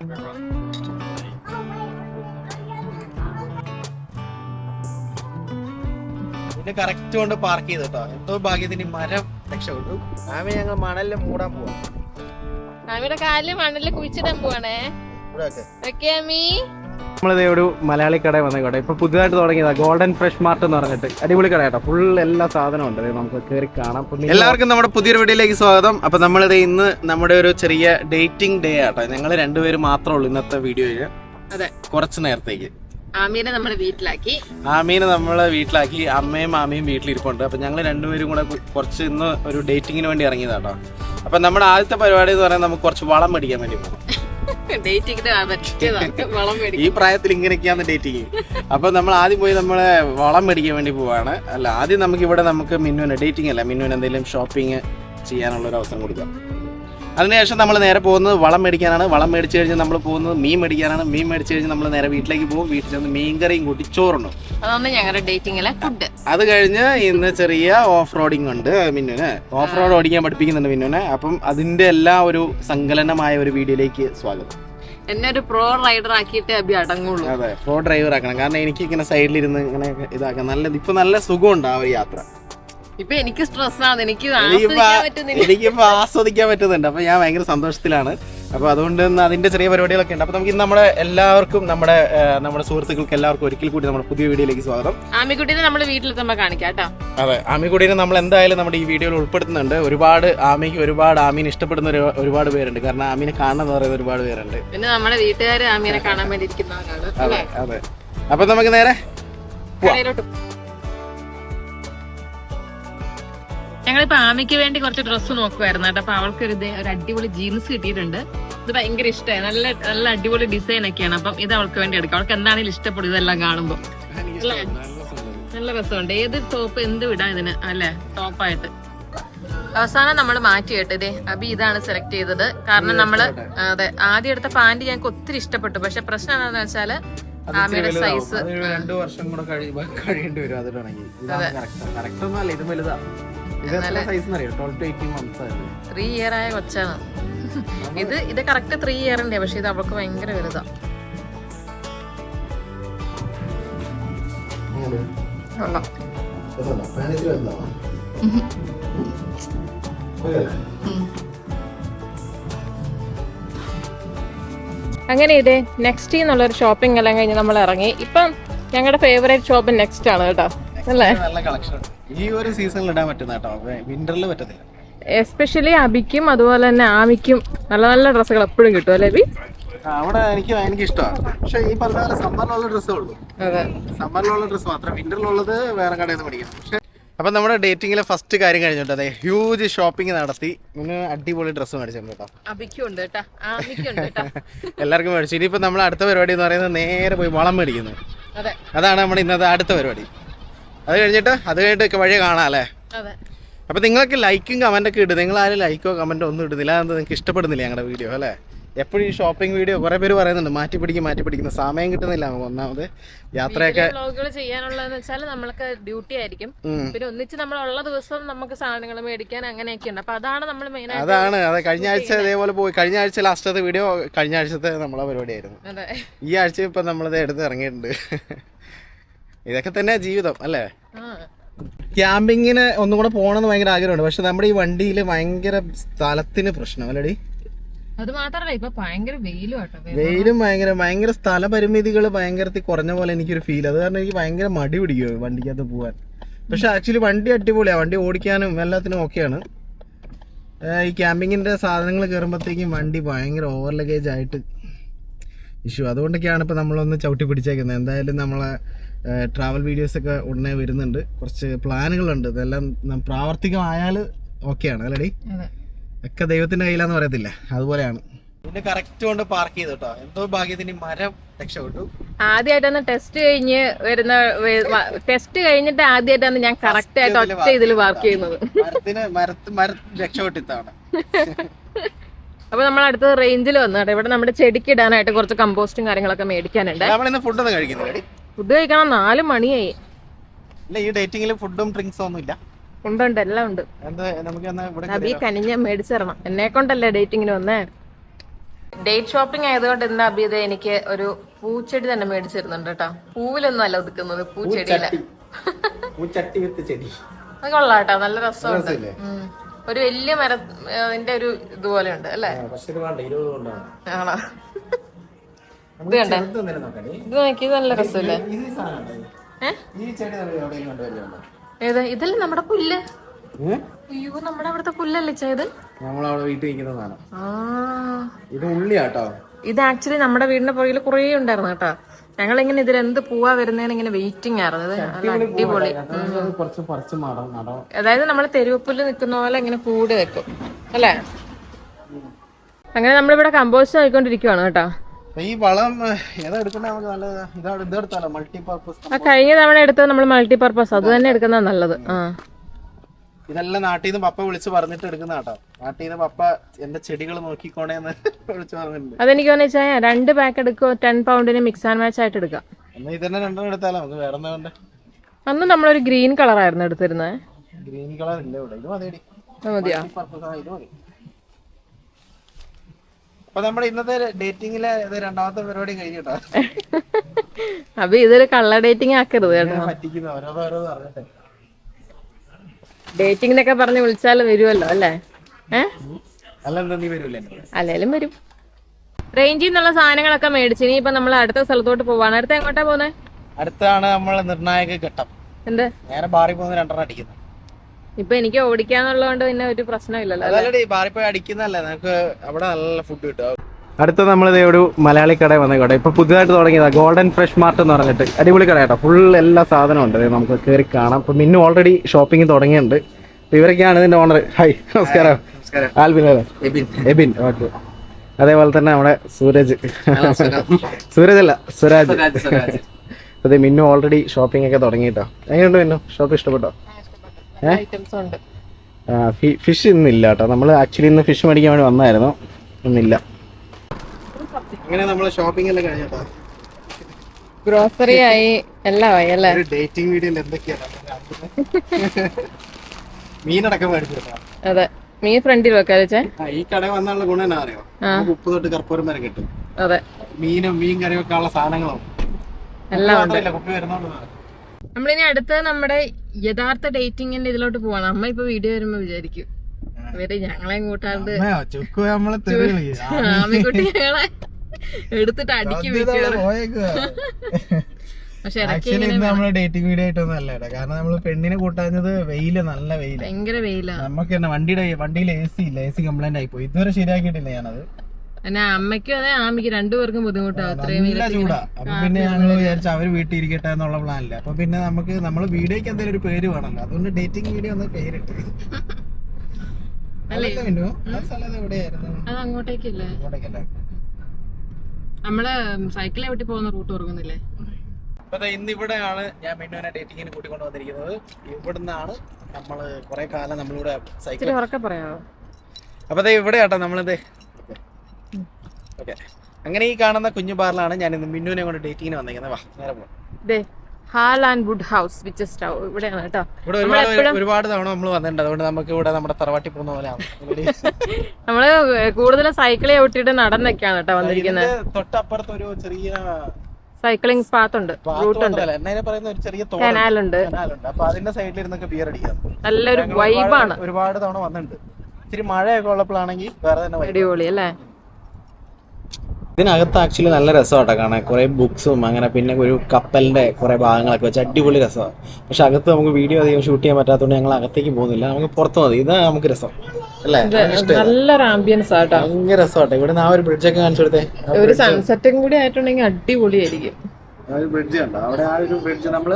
പിന്നെ കറക്റ്റ് കൊണ്ട് പാർക്ക് ചെയ്ത് കേട്ടോ. എന്തോ ഭാഗ്യത്തിന് മരം രക്ഷപ്പെട്ടു. ആമി ഞങ്ങൾ മണലിൽ മൂടാൻ പോവാം. ആമിയുടെ കാലിൽ മണലിൽ കുഴിച്ചിടാൻ പോവാണേ. ഓക്കേ അമ്മി നമ്മളിത് ഒരു മലയാളി കട വന്ന കട ഇപ്പൊ പുതുതായിട്ട് തുടങ്ങിയതാ ഗോൾഡൻ ഫ്രഷ് മാർട്ട് എന്ന് പറഞ്ഞിട്ട്. അടിപൊളി കട കേട്ടോ. ഫുൾ എല്ലാ സാധനവും ഉണ്ട്. ദേ നമുക്ക് കയറി കാണാം. എല്ലാവർക്കും നമ്മുടെ പുതിയൊരു വീഡിയോയിലേക്ക് സ്വാഗതം. അപ്പൊ നമ്മളിത് ഇന്ന് നമ്മുടെ ഒരു ചെറിയ ഡേറ്റിംഗ് ഡേ ആട്ടോ ഞങ്ങൾ രണ്ടുപേരും മാത്രമേ ഉള്ളൂ ഇന്നത്തെ വീഡിയോയിൽ അതെ. കുറച്ച് നേരത്തേക്ക്. ആമീനെ നമ്മുടെ വീട്ടിലാക്കി. ആമീനെ നമ്മളെ വീട്ടിലാക്കി. അമ്മയും മാമിയും വീട്ടിലിരിപ്പുണ്ട്. അപ്പൊ ഞങ്ങൾ രണ്ടുപേരും കൂടെ കുറച്ച് ഇന്ന് ഒരു ഡേറ്റിങ്ങിന് വേണ്ടി ഇറങ്ങിയതാട്ടോ അപ്പൊ നമ്മുടെ ആദ്യത്തെ പരിപാടി എന്ന് പറയുന്നത് നമുക്ക് കുറച്ച് വളം മേടിക്കാൻ വേണ്ടി പോകും ഈ പ്രായത്തിൽ ഇങ്ങനെയൊക്കെയാണ് ഡേറ്റിങ്. അപ്പൊ നമ്മൾ ആദ്യം പോയി നമ്മൾ വളം മേടിക്കാൻ വേണ്ടി പോവാണ്. അല്ല ആദ്യം നമുക്ക് ഇവിടെ നമുക്ക് മിന്നുവിന് ഡേറ്റിംഗ് അല്ല മിന്നുവിന് എന്തെങ്കിലും ഷോപ്പിംഗ് ചെയ്യാനുള്ള ഒരു അവസരം കൊടുക്കാം. അതിനുശേഷം നമ്മൾ നേരെ പോകുന്നത് വളം മേടിക്കാനാണ്. വളം മേടിച്ച് കഴിഞ്ഞ് നമ്മൾ പോകുന്നത് മീൻ മേടിക്കാനാണ്. മീൻ മേടിച്ച് കഴിഞ്ഞ് നമ്മൾ നേരെ വീട്ടിലേക്ക് പോകും. വീട്ടിൽ ചെന്ന് മീൻ കറിയും കൂട്ടി ചോറുണ്ടോ അതാണ് ഞങ്ങളുടെ ഡേറ്റിംഗിലെ ഫുഡ്. അത് കഴിഞ്ഞ് ഇന്ന് ചെറിയ ഓഫ് റോഡിംഗ് ഉണ്ട് മിന്നുനെ. ഓഫ് റോഡ് ഓടിക്കാൻ പഠിപ്പിക്കുന്നുണ്ട് മിന്നുനെ. അപ്പം അതിന്റെ എല്ലാ ഒരു സങ്കലനമായ ഒരു വീഡിയോയിലേക്ക് സ്വാഗതം. എന്നെ ഒരു പ്രോ റൈഡർ ആക്കിയിട്ട് അഭി അടങ്ങുള്ളൂ. അതെ പ്രോ ഡ്രൈവർ ആക്കണം. കാരണം എനിക്ക് ഇങ്ങനെ സൈഡിലിരുന്ന് ഇങ്ങനെ ഇതാക്കാം നല്ല ഇപ്പൊ നല്ല സുഖമുണ്ട് ആ ഒരു യാത്ര. ഇപ്പൊ എനിക്ക് സ്ട്രെസ് ആണ് എനിക്ക് എനിക്കിപ്പോ ആസ്വദിക്കാൻ പറ്റുന്നുണ്ട്. അപ്പൊ ഞാൻ ഭയങ്കര സന്തോഷത്തിലാണ്. അപ്പൊ അതുകൊണ്ട് അതിന്റെ ചെറിയ പരിപാടികളൊക്കെ ഉണ്ട്. അപ്പൊ നമുക്ക് നമ്മുടെ എല്ലാവർക്കും നമ്മുടെ നമ്മുടെ സുഹൃത്തുക്കൾക്ക് എല്ലാവർക്കും ഒരിക്കൽ കൂടി നമ്മുടെ പുതിയ വീഡിയോയിലേക്ക് സ്വാഗതം. ആമിക്കുട്ടീനെ നമ്മൾ വീട്ടിലെത്തുമ്പോൾ കാണിക്കാം കേട്ടോ. അതെ ആമിക്കുട്ടിനെ നമ്മൾ എന്തായാലും നമ്മുടെ ഈ വീഡിയോയിൽ ഉൾപ്പെടുത്തുന്നുണ്ട്. ഒരുപാട് ആമിക്ക് ഒരുപാട് ആമീനെ ഇഷ്ടപ്പെടുന്ന ഒരു- ഒരുപാട് പേരുണ്ട്. കാരണം ആമീനെ കാണണം എന്ന് പറയുന്ന ഒരുപാട് പേരുണ്ട്. പിന്നെ നമ്മുടെ വീട്ടുകാർ ആമീനെ കാണാൻ വേണ്ടി ഇരിക്കുന്ന അതെ അതെ. അപ്പൊ നമുക്ക് നേരെ. കടയിലോട്ട് ഞങ്ങളിപ്പോ ആമിക്ക് വേണ്ടി കുറച്ച് ഡ്രസ്സ് നോക്കുമായിരുന്നു കേട്ടോ. അപ്പൊ അവൾക്ക് ഒരു ഒരു അടിപൊളി ജീൻസ് കിട്ടിയിട്ടുണ്ട്. ഇത് ഭയങ്കര ഇഷ്ടമായി നല്ല നല്ല അടിപൊളി ഡിസൈൻ ഒക്കെയാണ്. അപ്പം ഇത് അവൾക്ക് വേണ്ടി എടുക്കാം. അവൾക്ക് എന്താണെങ്കിലും ഇഷ്ടപ്പെടും ഇതെല്ലാം കാണുമ്പോൾ നല്ല രസമുണ്ട്. ഏത് ടോപ്പ് എന്ത് വിടാം ഇതിന്? അല്ലെ? ടോപ്പായിട്ട് അവസാനം നമ്മൾ മാറ്റി കേട്ടത് ഇതേ. അബി ഇതാണ് സെലക്ട് ചെയ്തത്. കാരണം നമ്മൾ അതെ. ആദ്യം എടുത്ത പാന്റ് ഞങ്ങൾക്ക് ഒത്തിരി ഇഷ്ടപ്പെട്ടു. പക്ഷെ പ്രശ്നം എന്താണെന്ന് വെച്ചാൽ ആമിയുടെ സൈസ് രണ്ടു വർഷം കൂടെ കഴിയുമ്പോൾ കഴിയേണ്ടി വരും. അതിലാണെങ്കിൽ ഇതാണ് കറക്റ്റ് കറക്റ്റ് ഒന്നും അല്ല. ഇത് വലുതാണ് ത്രീ ഇയർ ആയ കൊച്ചാണ്. ഇത് ഇത് കറക്റ്റ് ത്രീ ഇയറിന്റെ പക്ഷെ ഇത് അവൾക്ക് ഭയങ്കര വലുതാ. അങ്ങനെ ഇതേ നെക്സ്റ്റ് എന്നുള്ള ഒരു ഷോപ്പിംഗ് എല്ലാം കഴിഞ്ഞ് നമ്മൾ ഇറങ്ങി. ഇപ്പം ഞങ്ങളുടെ ഫേവറേറ്റ് ഷോപ്പ് നെക്സ്റ്റ് ആണ് കേട്ടോ. അല്ലേ? നല്ല കളക്ഷൻ ഈ ഒരു സീസണിൽ ഇടാൻ പറ്റുന്ന കേട്ടോ വിന്ററിൽ പറ്റത്തില്ല. എസ്പെഷ്യലി അബിക്കും അതുപോലെ തന്നെ ആമിക്കും നല്ല നല്ല ഡ്രസ്സുകൾ എപ്പോഴും കിട്ടും അല്ലേ അബി അവിടെ എനിക്ക് എനിക്ക് ഇഷ്ടമാണ്. പക്ഷെ ഈ പറഞ്ഞ പോലെ സമ്മറിലുള്ള ഡ്രസ്സേ ഉള്ളൂ. അതെ. സമ്മറിലുള്ള ഡ്രസ്സ് മാത്രം വിന്ററിലുള്ളത് വേറെ കടയിൽ നിന്ന് മേടിക്കണം പക്ഷെ അപ്പം നമ്മുടെ ഡേറ്റിങ്ങിലെ ഫസ്റ്റ് കാര്യം കഴിഞ്ഞിട്ട് അതെ ഹ്യൂജ് ഷോപ്പിംഗ് നടത്തി ഇന്ന് അടിപൊളി ഡ്രസ്സ് മേടിച്ചിട്ടുണ്ട് കേട്ടോ. അബിക്കും ഉണ്ട് കേട്ടാ. ആമിക്കും ഉണ്ട് കേട്ടാ. എല്ലാവർക്കും മേടിച്ചു. ഇനിയിപ്പോൾ നമ്മൾ അടുത്ത പരിപാടി എന്ന് പറയുന്നത് നേരെ പോയി വളം മേടിക്കുന്നു. അതെ. അതാണ് നമ്മുടെ ഇന്നത്തെ അടുത്ത പരിപാടി. അത് കഴിഞ്ഞിട്ട് അത് കഴിഞ്ഞിട്ട് വഴി കാണാം അല്ലേ? അതെ. അപ്പോൾ നിങ്ങൾക്ക് ലൈക്കും കമന്റൊക്കെ ഇടും. നിങ്ങൾ ആരും ലൈക്കോ കമന്റോ ഒന്നും ഇടുന്നില്ല. അതെന്ത് നിങ്ങൾക്ക് ഇഷ്ടപ്പെടുന്നില്ല ഞങ്ങളുടെ വീഡിയോ അല്ലേ? എപ്പോഴും ഈ ഷോപ്പിംഗ് വീഡിയോ കുറെ പേര് പറയുന്നുണ്ട് മാറ്റി പിടിക്കും മാറ്റി പിടിക്കുന്ന സമയം കിട്ടുന്നില്ല ഒന്നാമത്. യാത്രയൊക്കെ വ്ളോഗുകൾ ചെയ്യാനുള്ളതെന്ന് വെച്ചാൽ നമ്മൾക്ക് ഡ്യൂട്ടി ആയിരിക്കും. പിന്നെ ഒന്നിച്ച് നമ്മളുള്ള ദിവസം നമുക്ക് സാധനങ്ങൾ മേടിക്കാൻ അങ്ങനെയൊക്കെ ഉണ്ട്. അപ്പൊ അതാണ് നമ്മൾ മെയിൻ അതാണ്. അതെ കഴിഞ്ഞ ആഴ്ച ഇതേപോലെ പോയി. കഴിഞ്ഞ ആഴ്ച ലാസ്റ്റത്തെ വീഡിയോ കഴിഞ്ഞ ആഴ്ചത്തെ നമ്മളെ പരിപാടിയായിരുന്നു. ഈ ആഴ്ച ഇപ്പൊ നമ്മളിത് എടുത്ത് ഇറങ്ങിയിട്ടുണ്ട്. ഇതൊക്കെ തന്നെ ജീവിതം അല്ലേ? ക്യാമ്പിങ്ങിന് ഒന്നും കൂടെ പോകണമെന്ന് ഭയങ്കര ആഗ്രഹമുണ്ട്. പക്ഷെ നമ്മുടെ ഈ വണ്ടിയിൽ ഭയങ്കര സ്ഥലത്തിന് പ്രശ്നം അല്ലടി? അത് മാത്രല്ല ഇപ്പൊ ഭയങ്കര വെയിലും വെയിലും ഭയങ്കര ഭയങ്കര സ്ഥല പരിമിതികൾ ഭയങ്കരത്തിൽ കുറഞ്ഞ പോലെ എനിക്കൊരു ഫീൽ അത് കാരണം എനിക്ക് ഭയങ്കര മടി പിടിക്കും വണ്ടിക്കകത്ത് പോകാൻ പക്ഷെ ആക്ച്വലി വണ്ടി അടിപൊളിയാണ് വണ്ടി ഓടിക്കാനും എല്ലാത്തിനും ഓക്കെയാണ് ഈ ക്യാമ്പിങ്ങിന്റെ സാധനങ്ങൾ കയറുമ്പോഴത്തേക്കും വണ്ടി ഭയങ്കര ഓവർ ലഗേജ് ആയിട്ട് ഇഷ്യൂ. അതുകൊണ്ടൊക്കെയാണ് ഇപ്പോൾ നമ്മളൊന്ന് ചവിട്ടി പിടിച്ചേക്കുന്നത്. എന്തായാലും നമ്മളെ ട്രാവൽ വീഡിയോസൊക്കെ ഉടനെ വരുന്നുണ്ട്. കുറച്ച് പ്ലാനുകളുണ്ട്. ഇതെല്ലാം നം- പ്രാവർത്തികമായാൽ ഓക്കെയാണ് അല്ലടി അതെ. ഒക്കെ ദൈവത്തിന്റെ കയ്യിലാന്ന് പറയത്തില്ല. അതുപോലെയാണ്. പിന്നെ കറക്റ്റ് കൊണ്ട് പാർക്ക് ചെയ്തു കേട്ടോ എന്തോ ഭാഗ്യത്തിന് മരം രക്ഷപ്പെട്ടു. ആദ്യമായിട്ടാണ് ടെസ്റ്റ് കഴിഞ്ഞ് വരുന്ന ടെസ്റ്റ് കഴിഞ്ഞിട്ട് ആദ്യമായിട്ടാണ് ഞാൻ കറക്റ്റ് ആയിട്ട് ഒറ്റ ഇതിൽ വർക്ക് ചെയ്യുന്നത്. മരത്തിന് മരത്ത് മര രക്ഷപ്പെട്ടിത്താണ് അപ്പൊ നമ്മൾ അടുത്ത റേഞ്ചിൽ വന്നു കേട്ടോ. ഇവിടെ നമ്മുടെ ചെടിക്ക് ഇടാനായിട്ട് കുറച്ച് കമ്പോസ്റ്റും കാര്യങ്ങളൊക്കെ മേടിക്കാനുണ്ട്. കഴിക്കുന്നില്ല ഫുഡ് കഴിക്കണം. നാല് മണിയായി. ഈ ഡേറ്റിംഗിൽ ഫുഡും ഡ്രിങ്ക്സും ഒന്നും ഇല്ല ഉണ്ട് എല്ലാം ഉണ്ട്. നബി കനിഞ്ഞ മേടിച്ചിരണം. എന്നെ കൊണ്ടല്ലേ ഡേറ്റിങ്ങിന് വന്നേ? ഡേറ്റ് ഷോപ്പിംഗ് ആയതുകൊണ്ട് ഇന്ന് അബിത എനിക്ക് ഒരു പൂച്ചെടി തന്നെ മേടിച്ചിരുന്നുണ്ട് കേട്ടോ. പൂവിലൊന്നും അല്ല ഒതുക്കുന്നത് പൂച്ചെടിയില. ചട്ടി വിത്ത് ചെടി. അത് കൊള്ളാം കേട്ടോ. നല്ല രസമുണ്ട്. ഒരു വലിയ മരം അതിന്റെ ഒരു ഇതുപോലെ ഉണ്ട് അല്ലേ? ഇത് ആണോ? ഇത് കണ്ടേ ഇത് നോക്കി ഇത് നല്ല രസമല്ലേ? ഏത്? ഇതല്ലേ നമ്മുടെ പുല്ല്? അയ്യോ നമ്മുടെ അവിടുത്തെ പുല്ലല്ലേ ചെയ്ത് നമ്മളവിടെ വീട്ടിൽ സാധനം. ഇത് ഉള്ളിയാട്ടോ? ഇത് ആക്ച്വലി നമ്മുടെ വീടിന്റെ പുറകിൽ കുറേ ഉണ്ടായിരുന്നു കേട്ടോ. ഞങ്ങൾ ഇങ്ങനെ ഇതിൽ എന്ത് പൂവാ വരുന്നതിന് ഇങ്ങനെ വെയിറ്റിംഗ് ആയിരുന്നു. അടിപൊളി അതായത് നമ്മൾ തെരുവപ്പുല്ല് നിൽക്കുന്ന പോലെ ഇങ്ങനെ കൂടി വെക്കും. അല്ലേ? അങ്ങനെ നമ്മളിവിടെ കമ്പോസ്റ്റ് ആയിക്കൊണ്ടിരിക്കുവാണ് കേട്ടോ. ഈ വളം ഏതാ എടുക്കണ്ടേ നമുക്ക് നല്ലത്? ഇതാ ഇതെടുത്താലോ മൾട്ടിപർപ്പസ് ആ കഴിഞ്ഞ തവണ എടുത്തത് നമ്മൾ മൾട്ടിപർപ്പസ് അത് തന്നെ എടുക്കുന്നതാണ് നല്ലത്. ആ. ഇതെല്ലാം നാട്ടിൽ നിന്ന് പപ്പ വിളിച്ച് പറഞ്ഞിട്ട് എടുക്കുന്ന കേട്ടോ നാട്ടിൽ നിന്ന് പപ്പ എന്റെ ചെടികൾ നോക്കിക്കോണേ എന്ന് വിളിച്ചു പറഞ്ഞിട്ടുണ്ട്. അതെനിക്ക് വെച്ചാൽ രണ്ട് പാക്ക് എടുക്കുമോ ടെൻ പൗണ്ടിന് മിക്സ് ആൻഡ് മാച്ച് ആയിട്ട് എടുക്കാം. എന്നാ തന്നെ രണ്ടെണ്ണം എടുത്താലോ? നമുക്ക് വേറെ എന്താ വേണ്ടേ? അന്ന് നമ്മളൊരു ഗ്രീൻ കളറായിരുന്നു എടുത്തിരുന്നത് ഗ്രീൻ കളർ ഇല്ല ഇവിടെ. ഇത് മതിയടി. മതിയാ? ഇത് മതി. അപ്പൊ നമ്മുടെ ഇന്നത്തെ ഡേറ്റിംഗിലെ ഇത് രണ്ടാമത്തെ പരിപാടി കഴിഞ്ഞിട്ടോ? അപ്പൊ ഇതൊരു കള്ള ഡേറ്റിംഗ് ആക്കരുത് കേട്ടോ. പറ്റിക്കുന്ന. ഓരോന്ന് ഓരോന്ന് പറഞ്ഞിട്ട് ഡേറ്റിംഗ് എന്നൊക്കെ പറഞ്ഞ് വിളിച്ചാൽ വരുമല്ലോ അല്ലേ? അല്ലേലും വരും. റേഞ്ചിൽ നിന്നുള്ള സാധനങ്ങളൊക്കെ മേടിച്ച്. ഇനി ഇപ്പൊ നമ്മൾ അടുത്ത സ്ഥലത്തോട്ട് പോവാണ്. അടുത്ത എങ്ങോട്ടാ പോകുന്നത് അടുത്താണ് നമ്മളെ നിർണായക ഘട്ടം. എന്ത്? നേരെ ബാറി പോകുന്ന രണ്ടെണ്ണം അടിക്കുന്നു. ഇപ്പൊ എനിക്ക് ഓടിക്കാന്നുള്ളതുകൊണ്ട് പിന്നെ ഒരു പ്രശ്നമില്ലല്ലോ ബാറി പോയി അടിക്കുന്നല്ലേ നമുക്ക് അവിടെ നല്ല ഫുഡ് കിട്ടും. അടുത്ത നമ്മളിത് ഒരു മലയാളി കട വന്ന കട ഇപ്പൊ പുതിയതായിട്ട് തുടങ്ങിയതാണ് ഗോൾഡൻ ഫ്രഷ് മാർട്ട് എന്ന് പറഞ്ഞിട്ട്. അടിപൊളി കട കേട്ടോ. ഫുൾ എല്ലാ സാധനവും ഉണ്ട് നമുക്ക് കയറി കാണാം. അപ്പൊ മിന്നു ഓൾറെഡി ഷോപ്പിംഗ് തുടങ്ങിയിട്ടുണ്ട്. അപ്പൊ ഇവരൊക്കെയാണ് ഇതിന്റെ ഓണർ ഹായ് നമസ്കാരം. ആൽബിൻ അല്ലേ? എബിൻ. ഓക്കെ അതേപോലെ തന്നെ നമ്മുടെ സൂരജ്. സൂരജ്. അല്ല സുരാജ്. അതെ മിന്നു ഓൾറെഡി ഷോപ്പിംഗ് ഒക്കെ തുടങ്ങിട്ടോ എങ്ങനെയുണ്ട് മിന്നു? ഷോപ്പ് ഇഷ്ടപ്പെട്ടോ? ഐറ്റംസ് ഉണ്ട്. ഫിഷ് ഇന്നില്ല കേട്ടോ. നമ്മൾ ആക്ച്വലി ഇന്ന് ഫിഷ് മേടിക്കാൻ വേണ്ടി വന്നായിരുന്നു. ഇന്നില്ല. അങ്ങനെ നമ്മൾ ഷോപ്പിംഗ് എല്ലാം കഴിഞ്ഞോ ഗ്രോസറി ആയി എല്ലാം ആയി അല്ലേ? ഒരു ഡേറ്റിംഗ് വീഡിയോയിൽ എന്തൊക്കെയാണ് മീനടക്കം മേടിച്ചിട്ടാ അതെ. മീൻ ഫ്രണ്ടിൽ വെക്കാ ഈ കട വന്നുള്ള ഗുണം എന്നാ അറിയോ? ഉപ്പ് തൊട്ട് കർപ്പൂരം വരെ കിട്ടും. അതെ. മീനും മീൻ കറി വെക്കാനുള്ള സാധനങ്ങളും. എല്ലാം നമ്മളിനി അടുത്ത നമ്മുടെ യഥാർത്ഥ ഡേറ്റിംഗിന്റെ ഇതിലോട്ട് പോവാണ്. അമ്മ ഇപ്പൊ വീഡിയോ വരുമ്പോ വിചാരിക്കും. ഇവർ ഞങ്ങളെ കൂട്ടാണ്ട് ആമിക്കുട്ടി ഞങ്ങളെ എടുത്തിട്ട് അടിക്കും പക്ഷെ നമ്മൾ ഡേറ്റിംഗ് വീഡിയോ ആയിട്ടൊന്നും അല്ല കാരണം നമ്മൾ പെണ്ണിനെ കൂട്ടാഞ്ഞത് വെയിൽ നല്ല വെയിൽ. ഭയങ്കര വെയിലാ. നമുക്ക് തന്നെ വണ്ടിയുടെ വണ്ടിയിൽ എ സി ഇല്ല? എ സി കംപ്ലൈന്റ് ആയി പോയി. ഇതുവരെ ശരിയാക്കിയിട്ടില്ല ഞാനത്. പിന്നെ അമ്മയ്ക്കും അതെ ആമിക്ക് രണ്ടുപേർക്കും ബുദ്ധിമുട്ടാണ് നല്ല ചൂടാ. അപ്പൊ പിന്നെ ഞങ്ങൾ വിചാരിച്ചു അവർ വീട്ടിൽ ഇരിക്കട്ടെ എന്നുള്ള പ്ലാനില്ല അപ്പൊ പിന്നെ നമുക്ക് നമ്മൾ വീഡിയോക്ക് എന്തെങ്കിലും ഒരു പേര് വേണമല്ലോ അതുകൊണ്ട് ഡേറ്റിംഗ് വീഡിയോ ഒന്ന് പേരിട്ട്. അല്ലേ? അങ്ങോട്ടേക്കല്ലേ? നമ്മൾ സൈക്കിളെ വെട്ടി പോകുന്ന റൂട്ട് ഉറങ്ങുന്നില്ലേ? അപ്പൊ ദേ ഇന്ന് ഇവിടെയാണ് ഞാൻ മിന്നുവിനെ ഡേറ്റിങ്ങിന് കൂട്ടിക്കൊണ്ട് വന്നിരിക്കുന്നത്. ഇവിടുന്നാണ് നമ്മൾ കുറെ കാലം നമ്മളിവിടെ സൈക്കിൾ ഉറക്കെ പറയാമോ അപ്പൊ ദേ ഇവിടെ ആട്ടോ നമ്മളിത്. ഓക്കെ അങ്ങനെ ഈ കാണുന്ന കുഞ്ഞു ബാറിലാണ് ഞാൻ ഇന്ന് മിന്നുവിനെ കൊണ്ട് ഡേറ്റിങ്ങിന് വന്നിരിക്കുന്നത്. വാ നേരെ പോവാം ദേ hall and wood house which stove ഇവിടെയാണ് കേട്ടോ. ഇവിടെ ഒരുപാട് ഒരുപാട് തവണ നമ്മൾ വന്നിട്ടുണ്ട്. അതുകൊണ്ട് നമുക്ക് ഇവിടെ നമ്മുടെ തറവാട്ടി പോകുന്ന പോലെയാണ് ഇവിടെ നമ്മൾ കൂടുതലും സൈക്കിളെ ഒട്ടിട്ട് നടന്നൊക്കെയാണ് കേട്ടോ വന്നിരിക്കുന്നത് തൊട്ടപ്പുറത്ത് ഒരു ചെറിയ സൈക്ലിംഗ് പാത്ത് ഉണ്ട്. റൂട്ട് ഉണ്ട്. കനാലുണ്ട് അതിന്റെ സൈഡിൽ ഇരുന്നൊക്കെ ബിയർ അടിക്കാം. നല്ലൊരു വൈബാണ് ഒരുപാട് ഒരുപാട് തവണ വന്നിട്ടുണ്ട്. ഇത്തിരി മഴയൊക്കെ ഉള്ളപ്പോഴാണെങ്കിൽ വേറെ തന്നെ അടിപൊളി അല്ലേ? ഇതിനകത്ത് ആക്ച്വലി നല്ല രസമാട്ടോ കാണാൻ. കുറെ ബുക്സും അങ്ങനെ പിന്നെ ഒരു കപ്പലിന്റെ കുറെ ഭാഗങ്ങളൊക്കെ വെച്ച് അടിപൊളി രസമാണ്. പക്ഷെ അകത്ത് നമുക്ക് വീഡിയോ അധികം ഷൂട്ട് ചെയ്യാൻ പറ്റാത്തതുകൊണ്ട് ഞങ്ങൾ അകത്തേക്ക് പോകുന്നില്ല. നമുക്ക് പുറത്ത് മതി. ഇത് നമുക്ക് രസം. അല്ലേ? നല്ലൊരു ആംബിയൻസ് ആട്ടോ. ഭയങ്കര രസമാട്ടോ. ഇവിടെ ആ ഒരു ബ്രിഡ്ജ് ഒക്കെ കാണിച്ചു കൊടുത്തേ. ഒരു സൺസെറ്റും കൂടി ആയിട്ടുണ്ടെങ്കിൽ അടിപൊളിയായിരിക്കും. ആ ബ്രിഡ്ജ് ഉണ്ടോ അവിടെ ആ ഒരു ബ്രിഡ്ജ് നമ്മൾ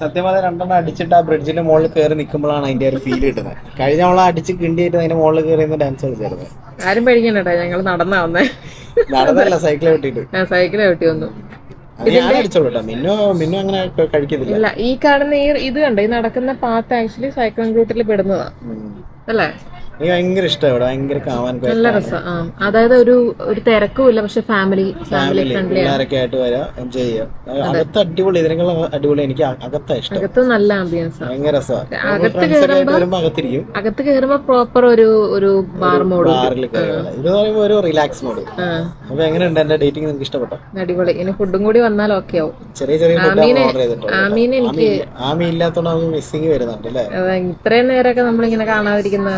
സത്യം പറഞ്ഞാൽ രണ്ടെണ്ണം അടിച്ചിട്ട് ആ ബ്രിഡ്ജിന്റെ മുകളിൽ കയറി നിൽക്കുമ്പോഴാണ് അതിന്റെ ഒരു ഫീൽ കിട്ടുന്നത്. കഴിഞ്ഞ നമ്മൾ അടിച്ച് കിണ്ടിയിട്ട് അതിന്റെ മുകളിൽ കയറി ഡാൻസ് കളിച്ചായിരുന്നു. ആരും പേടിക്കണ്ടേ ഞങ്ങൾ നടന്നാവുന്നേ നടന്നല്ല സൈക്കിൾ വെട്ടിട്ട് സൈക്കിൾ വെട്ടി വന്നു. ഇല്ല ഈ കാണുന്ന ഈ ഇത് കണ്ടോ ഈ നടക്കുന്ന പാത്ത് ആക്ച്വലി സൈക്ലോൺ റൂട്ടിൽ പെടുന്നതാ. അല്ലേ? എനിക്ക് ഭയങ്കര ഇഷ്ടമാണ് ഇവിടെ ഭയങ്കര കാവാൻ നല്ല രസം. അതായത് ഒരു ഒരു തിരക്കുമില്ല പക്ഷെ ഫാമിലി ഫാമിലി ഫ്രണ്ട്ലി പിള്ളേരൊക്കെ ആയിട്ട് വരാം എൻജോയ് ചെയ്യാം. അകത്ത് അടിപൊളി ഇതിനേക്കാളും അടിപൊളി എനിക്ക് അകത്താ ഇഷ്ടം. അകത്ത് നല്ല ആംബിയൻസ് ഭയങ്കര രസമാണ് അകത്ത് വരുമ്പോ അകത്തിരിക്കും. അകത്ത് കയറുമ്പോ പ്രോപ്പർ ഒരു ഒരു ബാർ മോഡ് ബാറിൽ ഇത് പറയുമ്പോ ഒരു റിലാക്സ് മോഡ് അപ്പൊ എങ്ങനെയുണ്ട് എന്റെ ഡേറ്റിംഗ് നിങ്ങൾക്ക് ഇഷ്ടപ്പെട്ടോ? അടിപൊളി. ഇനി ഫുഡും കൂടി വന്നാൽ ഓക്കെ ആവും. ചെറിയ ചെറിയ ആമീനെ- ആമീനെ എനിക്ക് ആമി ഇല്ലാത്തോണ്ട് മിസ്സിംഗ് മിസ്സിങ് വരുന്നുണ്ട് അല്ലേ? ഇത്രയും നേരമൊക്കെ നമ്മളിങ്ങനെ കാണാതിരിക്കുന്ന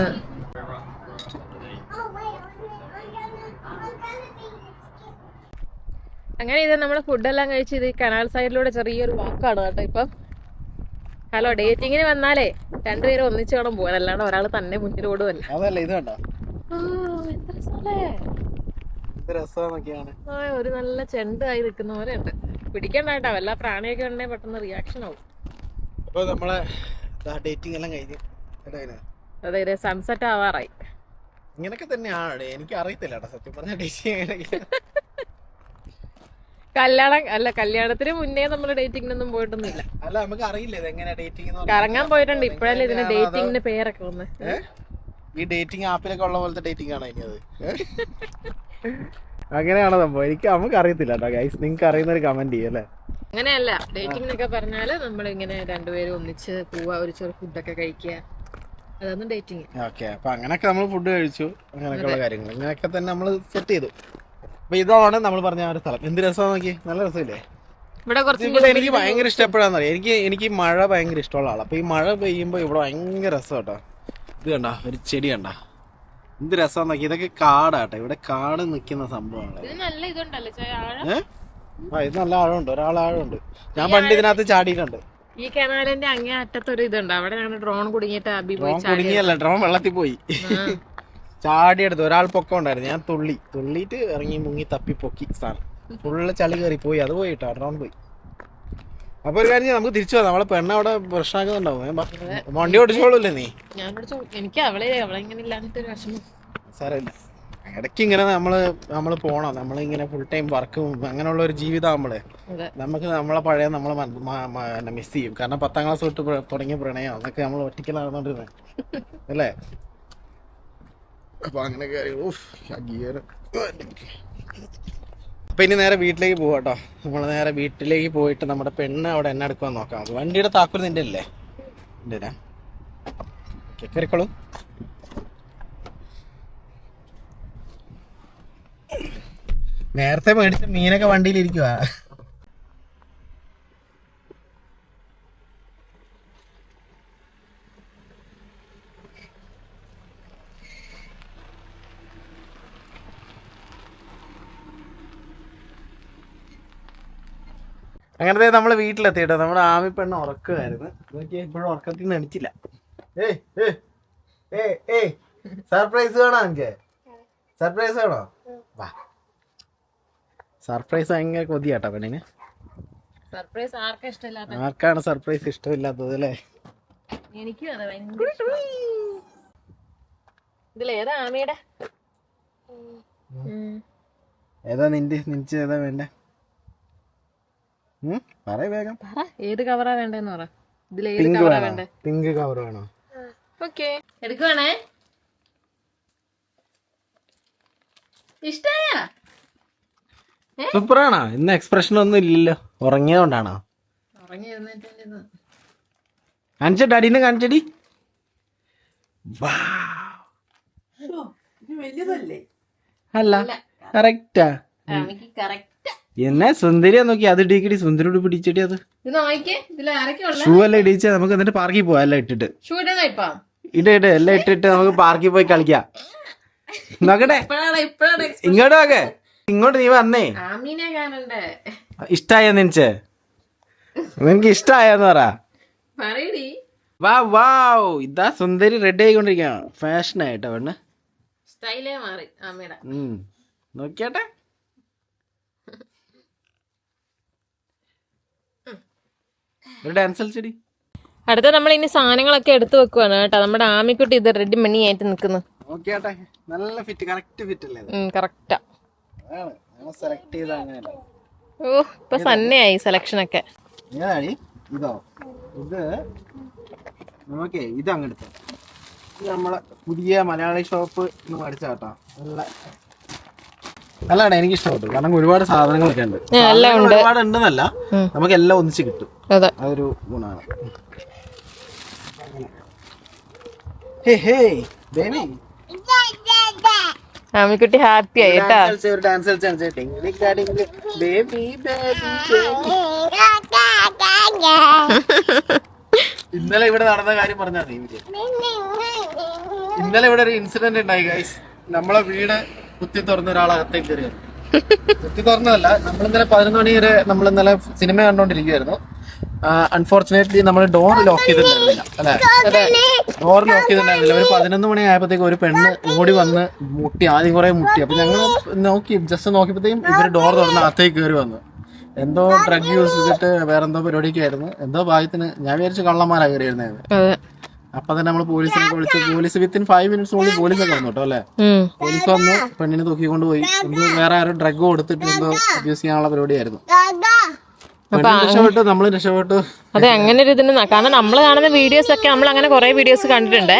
അങ്ങനെ ഇത് നമ്മൾ ഫുഡെല്ലാം കഴിച്ച് ഇത് കനാൽ സൈഡിലൂടെ ചെറിയൊരു വാക്കാണ് കേട്ടോ ഇപ്പം. ഹലോ ഡേറ്റിങ്ങിന് വന്നാലേ രണ്ടുപേരും ഒന്നിച്ച് വേണം പോകാൻ അല്ലാണ്ട് ഒരാൾ തന്നെ മുന്നിൽ ഓടുമല്ല അതല്ല ഇത് കണ്ടോ? ഒരു നല്ല ചെണ്ടായി നിൽക്കുന്ന പോലെ ഉണ്ട്. പിടിക്കണ്ട കേട്ടോ വല്ല പ്രാണിയൊക്കെ ഉണ്ടെങ്കിൽ പെട്ടെന്ന് റിയാക്ഷൻ ആവും. നമ്മളെ ഡേറ്റിംഗ് എല്ലാം കഴിഞ്ഞു. അതെ സൺസെറ്റ് ആവാറായി. ഇങ്ങനൊക്കെ തന്നെയാണ് എനിക്ക് അറിയത്തില്ല സത്യം പറഞ്ഞ ഡേറ്റിംഗ് കല്യാണം അല്ല കല്യാണത്തിന് മുന്നേ നമ്മൾ ഡേറ്റിങ്ങിനൊന്നും പോയിട്ടൊന്നുമില്ല. അല്ല നമുക്ക് അറിയില്ല ഇത് എങ്ങനെ ഡേറ്റിംഗ് കറങ്ങാൻ പോയിട്ടുണ്ട്. ഇപ്പോഴല്ലേ ഇതിന് ഡേറ്റിങ്ങിന് പേരൊക്കെ വന്ന്. ഈ ഡേറ്റിംഗ് ആപ്പിലൊക്കെ ഉള്ള പോലത്തെ ഡേറ്റിംഗ് ആണ് ഇനി അത്? അങ്ങനെയാണോ സംഭവം? എനിക്ക് നമുക്ക് അറിയത്തില്ല കേട്ടോ ഗൈസ് നിങ്ങൾക്ക് അറിയുന്ന ഒരു കമന്റ് ചെയ്യല്ലേ അല്ലേ? അങ്ങനെയല്ല ഡേറ്റിംഗ് എന്നൊക്കെ പറഞ്ഞാൽ നമ്മൾ ഇങ്ങനെ രണ്ടുപേരും ഒന്നിച്ച് പോവാ ഒരു ചെറു ഫുഡൊക്കെ കഴിക്കുക അതാണ് ഡേറ്റിംഗ്. ഓക്കെ അപ്പൊ അങ്ങനെയൊക്കെ നമ്മൾ ഫുഡ് കഴിച്ചു. അങ്ങനെയൊക്കെയുള്ള കാര്യങ്ങൾ. അങ്ങനെയൊക്കെ തന്നെ നമ്മൾ സെറ്റ് ചെയ്തു. അപ്പൊ ഇതാണ് നമ്മൾ പറഞ്ഞ ഒരു സ്ഥലം. എന്ത് രസമാണ് നോക്കി നല്ല രസമില്ലേ? ഇവിടെ കുറച്ച് ഇവിടെ എനിക്ക് ഭയങ്കര ഇഷ്ടപ്പെടാന്ന് പറയാം എനിക്ക് എനിക്ക് മഴ ഭയങ്കര ഇഷ്ടമുള്ള ആളാണ് അപ്പൊ ഈ മഴ പെയ്യുമ്പോൾ ഇവിടെ ഭയങ്കര രസം കേട്ടോ. ഇത് കണ്ട ഒരു ചെടി കണ്ട. എന്ത് രസം നോക്കി ഇതൊക്കെ കാടാട്ടെ ഇവിടെ കാട് നിൽക്കുന്ന സംഭവമാണ് ആ ഇത് നല്ല ആഴമുണ്ട്. ഒരാൾ ആഴമുണ്ട്. ഞാൻ പണ്ട് ഇതിനകത്ത് ചാടിയിട്ടുണ്ട്. ഈ കനാലിന്റെ അങ്ങേ അറ്റത്തൊരു ഇതുണ്ട്. അവിടെ ഞങ്ങൾ ഡ്രോൺ കുടുങ്ങിയിട്ട് അബി പോയി കുടുങ്ങിയല്ല ഡ്രോൺ വെള്ളത്തിൽ പോയി. ചാടിയെടുത്ത് ഒരാൾ പൊക്കം ഉണ്ടായിരുന്നു. ഞാൻ തുള്ളി. തുള്ളിയിട്ട് ഇറങ്ങി മുങ്ങി തപ്പി പൊക്കി സാധനം. ഫുള്ള് ചളി കയറി പോയി അത് പോയി കേട്ടോ ഡ്രോൺ പോയി. അപ്പൊ ഒരു കാര്യം നമുക്ക് തിരിച്ചു പോകാം നമ്മളെ പെണ്ണ അവിടെ പ്രശ്നമാക്കുന്നുണ്ടാവും. വണ്ടി ഓടിച്ചോളൂല്ലേ നീ? എനിക്ക് അവളെ അവളെ ഇങ്ങനെ ഇല്ലാഞ്ഞിട്ട് ഒരു വിഷമം. സാരമില്ല. ഇടയ്ക്ക് ഇങ്ങനെ നമ്മൾ നമ്മൾ പോണം. നമ്മളിങ്ങനെ ഫുൾ ടൈം വർക്കും അങ്ങനെയുള്ള ഒരു ജീവിതം നമ്മൾ നമുക്ക് നമ്മളെ പഴയ നമ്മളെ മിസ് ചെയ്യും. കാരണം പത്താം ക്ലാസ് തൊട്ട് തുടങ്ങിയ പ്രണയം. അതൊക്കെ നമ്മൾ ഒറ്റയ്ക്കലാണെന്നുണ്ടിരുന്നത് അല്ലേ? അപ്പൊ അങ്ങനെ കാര്യങ്ങൾ ഇനി നേരെ വീട്ടിലേക്ക് പോവാ കേട്ടോ നമ്മൾ നേരെ വീട്ടിലേക്ക് പോയിട്ട് നമ്മുടെ പെണ്ണ് അവിടെ എന്നെ എടുക്കാൻ നോക്കാം. നമുക്ക് വണ്ടിയുടെ താക്കോൽ നിന്റെ അല്ലേ? കയറിക്കോളൂ നേരത്തെ മേടിച്ച മീനൊക്കെ വണ്ടിയിൽ അങ്ങനത്തെ നമ്മൾ വീട്ടിലെത്തി കേട്ടോ നമ്മുടെ ആമി പെണ്ണ് ഉറക്കുമായിരുന്നു നോക്കിയാ ഇപ്പോഴും ഉറക്കത്തിൽ നിന്ന് എണിച്ചില്ല. സർപ്രൈസ് വേണോ എനിക്ക് സർപ്രൈസ് വേണോ? വാ. സർപ്രൈസ് ഭയങ്കര കൊതിയാട്ടോ പെണ്ണിന്. സർപ്രൈസ് ആർക്കും ഇഷ്ടമില്ലാത്ത ആർക്കാണ് സർപ്രൈസ് ഇഷ്ടമില്ലാത്തത് അല്ലേ? എനിക്കും അതെ ഭയങ്കര ഇഷ്ടമാ. ഇതിലേതാ ആമയുടെ? ഏതാ നിന്റെ നിനച്ച് ഏതാ വേണ്ടേ? പറയ് വേഗം. പറ. ഏത് കവറാ വേണ്ടെന്ന് പറ. ഇതിൽ ഏത് കവറാ വേണ്ടേ? പിങ്ക് കവർ വേണോ? ഓക്കെ എടുക്കുവാണേ? ഇഷ്ടായ? സൂപ്പറാണോ? ഇന്ന് എക്സ്പ്രഷൻ ഒന്നും ഇല്ലല്ലോ. ഉറങ്ങിയതുകൊണ്ടാണോ? ഉറങ്ങി എഴുന്നേറ്റ് കാണിച്ചടി അല്ല കറക്റ്റാ കറക്റ്റ് എന്നെ സുന്ദരിയാ നോക്കി അത് ഇടിക്കടി സുന്ദരിയോട് പിടിച്ചിട്ട് അത്? ഷൂ എല്ലാം ഇടിച്ച നമുക്ക് എന്നിട്ട് പാർക്കിൽ പോവാം എല്ലാം ഇട്ടിട്ട്. ഷൂ ഇടണോ ഇപ്പം? ഇട ഇട എല്ലാം ഇട്ടിട്ട് നമുക്ക് പാർക്കിൽ പോയി കളിക്കാം. നോക്കട്ടെ. ഇങ്ങോട്ട് നോക്കെ. ഇങ്ങോട്ട് നീ വന്നേ. ആമീനെ കാണണ്ടേ? ഇഷ്ടായ നിനച്ച് നിനക്ക് ഇഷ്ടായെന്ന് പറ. പറയടി. വാ വാവ്. ഇതാ സുന്ദരി റെഡി ആയിക്കൊണ്ടിരിക്കുകയാണ്. ഫാഷനായിട്ടോ പെണ്ണ്. സ്റ്റൈലേ മാറി. നോക്കിയാട്ടെ. ഡാൻസ് കളിച്ചടി. അടുത്ത നമ്മൾ ഇനി സാധനങ്ങളൊക്കെ എടുത്തു വെക്കുവാണ് കേട്ടോ. നമ്മുടെ ആമിക്കുട്ടി ഇത് റെഡി മണി ആയിട്ട് നിൽക്കുന്നു. നല്ല ഫിറ്റ് കറക്റ്റ് ഫിറ്റ് അല്ലേ ഇത്? കറക്റ്റാ നമ്മൾ സെലക്ട് ചെയ്ത അങ്ങനെയല്ല. ഓ ഇപ്പൊ സന്നയായി സെലക്ഷൻ ഒക്കെ. ഇതോ ഇത് നമുക്കേ ഇത് നമ്മളെ പുതിയ മലയാളി ഷോപ്പ് എന്ന് പഠിച്ചാട്ടാ നല്ല നല്ലതാണ് എനിക്ക് ഇഷ്ടപ്പെട്ടു കാരണം ഒരുപാട് സാധനങ്ങളൊക്കെ ഉണ്ട്. സാധനങ്ങൾ ഒരുപാട് ഉണ്ടെന്നല്ല നമുക്ക് എല്ലാം ഒന്നിച്ച് കിട്ടും. അതെ. അതൊരു ഗുണമാണ്. ഹേ ഹേ ബേബി. ആമിക്കുട്ടി ഹാപ്പി ആയി കേട്ടോ. ഇന്നലെ ഇവിടെ നടന്ന കാര്യം പറഞ്ഞാൽ ഇന്നലെ ഇവിടെ ഒരു ഇൻസിഡന്റ് ഉണ്ടായി ഗൈസ് നമ്മളെ വീട് കുത്തി തുറന്ന ഒരാൾ അകത്തേക്ക് കയറി കുത്തി തുറന്നതല്ല നമ്മൾ ഇന്നലെ പതിനൊന്ന് മണി വരെ നമ്മൾ ഇന്നലെ സിനിമ കണ്ടോണ്ടിരിക്കുവായിരുന്നു. അൺഫോർച്ചുനേറ്റ്ലി നമ്മൾ ഡോർ ലോക്ക് ചെയ്തിട്ടുണ്ടായിരുന്നില്ല. അല്ലെ? ഡോർ ലോക്ക് ചെയ്തിട്ടുണ്ടായിരുന്നില്ല. ഒരു പതിനൊന്ന് മണി ആയപ്പോഴത്തേക്ക് ഒരു പെണ്ണ് ഓടി വന്ന് മുട്ടി. ആദ്യം കുറെ മുട്ടി. അപ്പൊ ഞങ്ങൾ നോക്കി ജസ്റ്റ് നോക്കിയപ്പോഴത്തേക്കും ഇവർ ഡോർ തുറന്ന് അകത്തേക്ക് കയറി വന്നു. എന്തോ ഡ്രഗ് യൂസ് ചെയ്തിട്ട് വേറെന്തോ പരിപാടിക്കായിരുന്നു എന്തോ ഭാഗ്യത്തിന് ഞാൻ വിചാരിച്ചു കള്ളന്മാരാ കയറിയിരുന്നത്. അപ്പൊ തന്നെ നമ്മൾ പോലീസിനെ വിളിച്ചു പോലീസ് വിത്തിൻ ഫൈവ് മിനിറ്റ്സിനുള്ളിൽ പോലീസൊക്കെ വന്നു കേട്ടോ അല്ലേ. പോലീസ് വന്ന് പെണ്ണിനെ തൂക്കിക്കൊണ്ട് പോയി. എന്തോ വേറെ ആരും ഡ്രഗ് കൊടുത്തിട്ട് എന്തോ അബ്യൂസ് ചെയ്യാനുള്ള പരിപാടിയായിരുന്നു. രക്ഷപ്പെട്ടു നമ്മൾ രക്ഷപ്പെട്ടു. അതെ അങ്ങനെ ഒരു ഇതിന് കാരണം നമ്മൾ കാണുന്ന വീഡിയോസ് ഒക്കെ നമ്മൾ അങ്ങനെ കുറെ വീഡിയോസ് കണ്ടിട്ടുണ്ട്.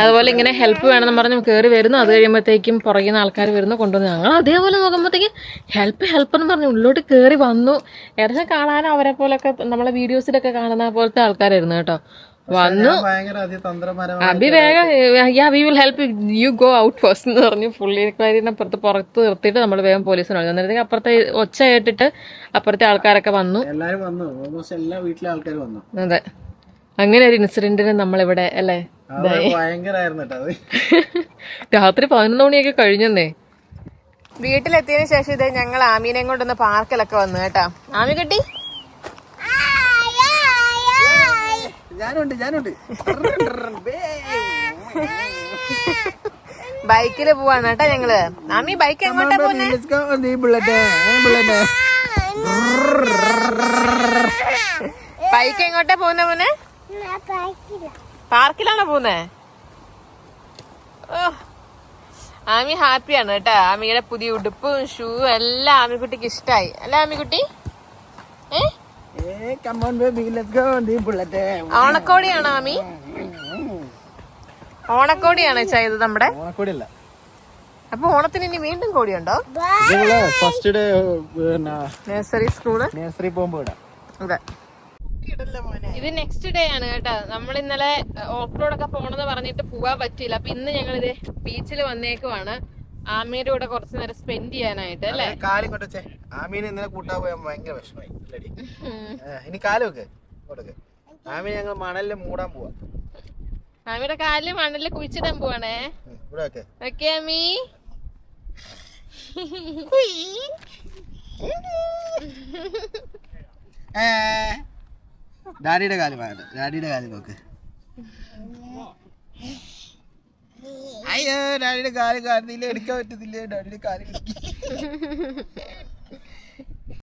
അതുപോലെ ഇങ്ങനെ ഹെൽപ്പ് വേണമെന്ന് പറഞ്ഞ് കയറി വരുന്നു. അത് കഴിയുമ്പോഴത്തേക്കും പുറകിൽ ആൾക്കാർ വരുന്നു കൊണ്ടുവന്നു. ഞങ്ങൾ അതേപോലെ നോക്കുമ്പോഴത്തേക്കും ഹെൽപ്പ് ഹെൽപ്പ് എന്ന് പറഞ്ഞ് ഉള്ളിലോട്ട് കയറി വന്നു. ഏകദേശം കാണാൻ അവരെ പോലൊക്കെ നമ്മളെ വീഡിയോസിലൊക്കെ കാണുന്ന പോലത്തെ ആൾക്കാരായിരുന്നു കേട്ടോ. വന്നു. അബി വേഗം yeah we will help you go out first എന്ന് പറഞ്ഞു. പുള്ളിക്കാരിനെ അപ്പുറത്ത് പുറത്ത് നിർത്തിയിട്ട് നമ്മൾ വേഗം പോലീസിന് പറഞ്ഞു അന്നേരത്തേക്ക് അപ്പുറത്തെ ഒച്ച കേട്ടിട്ട് അപ്പുറത്തെ ആൾക്കാരൊക്കെ വന്നു. എല്ലാരും വന്നു. ഓൾമോസ്റ്റ് എല്ലാ വീട്ടിലെ ആൾക്കാർ വന്നു. അതെ. അങ്ങനെ ഒരു ഇൻസിഡന്റിന് നമ്മളിവിടെ അല്ലേ? രാത്രി പതിനൊന്ന് മണിയൊക്കെ കഴിഞ്ഞെന്നേ. വീട്ടിലെത്തിയതിനു ശേഷം ഇത് ഞങ്ങൾ ആമീനെ കൊണ്ടൊന്ന് പാർക്കിലൊക്കെ വന്നു കേട്ടാ. ആമി കിട്ടി? ഞാനുണ്ട് ഞാനുണ്ട്. ബൈക്കിൽ പോവാണ് കേട്ടോ ഞങ്ങൾ. ആമി ബൈക്ക് എങ്ങോട്ടാ പോകുന്നേ ബൈക്ക് എങ്ങോട്ടാ പോകുന്നേ മോനെ? പാർക്കിലാണോ പോകുന്നേ ഓ. ആമി ഹാപ്പിയാണ് കേട്ടോ. ആമിയുടെ പുതിയ ഉടുപ്പും ഷൂ എല്ലാം ആമിക്കുട്ടിക്ക് ഇഷ്ടായി. അല്ലേ ആമിക്കുട്ടി? ഏ? ഓണക്കോടിയാണോ ആമി ഓണക്കോടിയാണ് ചെയ്തത് നമ്മുടെ? ഓണക്കോടിയല്ല. അപ്പൊ ഓണത്തിന് ഇനി വീണ്ടും കോടിയുണ്ടോ? First day nursery school nursery പോകുമ്പോ ഇടാം. അതെ. ഇത് നെക്സ്റ്റ് ഡേ ആണ് കേട്ടോ. നമ്മൾ ഇന്നലെ ഓഫ് റോഡൊക്കെ പോണെന്ന് പറഞ്ഞിട്ട് പോവാൻ പറ്റിയില്ല. അപ്പൊ ഇന്ന് ഞങ്ങൾ ഇത് ബീച്ചിൽ വന്നേക്കുവാണ്. ആമയുടെ കൂടെ കുറച്ച് നേരം സ്പെൻഡ് ചെയ്യാനായിട്ട് അല്ലേ? കാലും കൊണ്ടേ ആമീനെ ഇന്നലെ കൂട്ടാ പോയാൽ ഭയങ്കര വിഷമായി ഇല്ലടി. ഏ, ഇനി കാൽ വെക്ക് കൊടുക്ക് ആമീനെ ഞങ്ങൾ മണലിൽ മൂടാൻ പോവാ. ആമിയുടെ കാലിൽ മണലിൽ കുഴിച്ചിടാൻ പോവാണേ. ഓക്കെ അമ്മി ഡാഡിയുടെ കാൽ ഡാഡിയുടെ കാൽ നോക്ക്. അയ്യോ ഡാഡിയുടെ കാൽ കാണുന്നില്ല എടുക്കാൻ പറ്റത്തില്ല ഡാഡിയുടെ കാൽ.